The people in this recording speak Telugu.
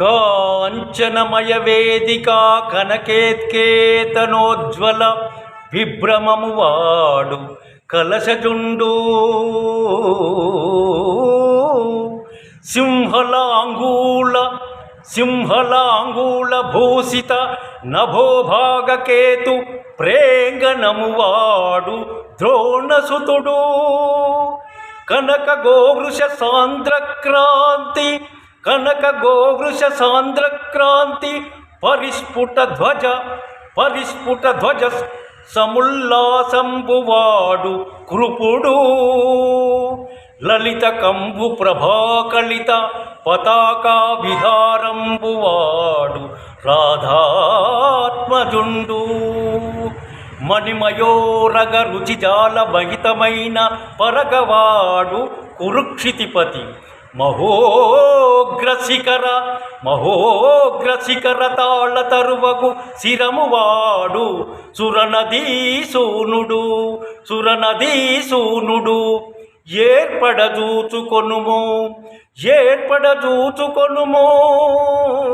కాంచనమయ వేదిక కనకేత్కేతనోజ్వల విభ్రమము వాడు కలశజుండు. సింహలాంగూళ సింహలాంగూళ భూషిత నభోభాగకేతు ప్రేంగనము వాడు ద్రోణసుతుడు. కనక గోవృష సాంద్రక్రాంతి కనక గోవృష సాంద్రక్రాంతి పరిస్ఫుట ధ్వజ పరిస్ఫుట ధ్వజ సముల్లాసంబువాడు కృపుడు లలిత కంబు ప్రభాకలిత పతాకా విహారంబువాడు రాధాత్మజుండు. మణిమయోరగ రుచిజాల మహితమైన పరగవాడు కురుక్షితిపతి. మహోగ్రశిఖర మహోగ్రశిఖర తాళ తరువగు శిరమువాడు. సురనదీసూనుడు సురనదీసూనుడు ఏర్పడజూచుకొనుము ఏర్పడజూచుకొనుము. ఆ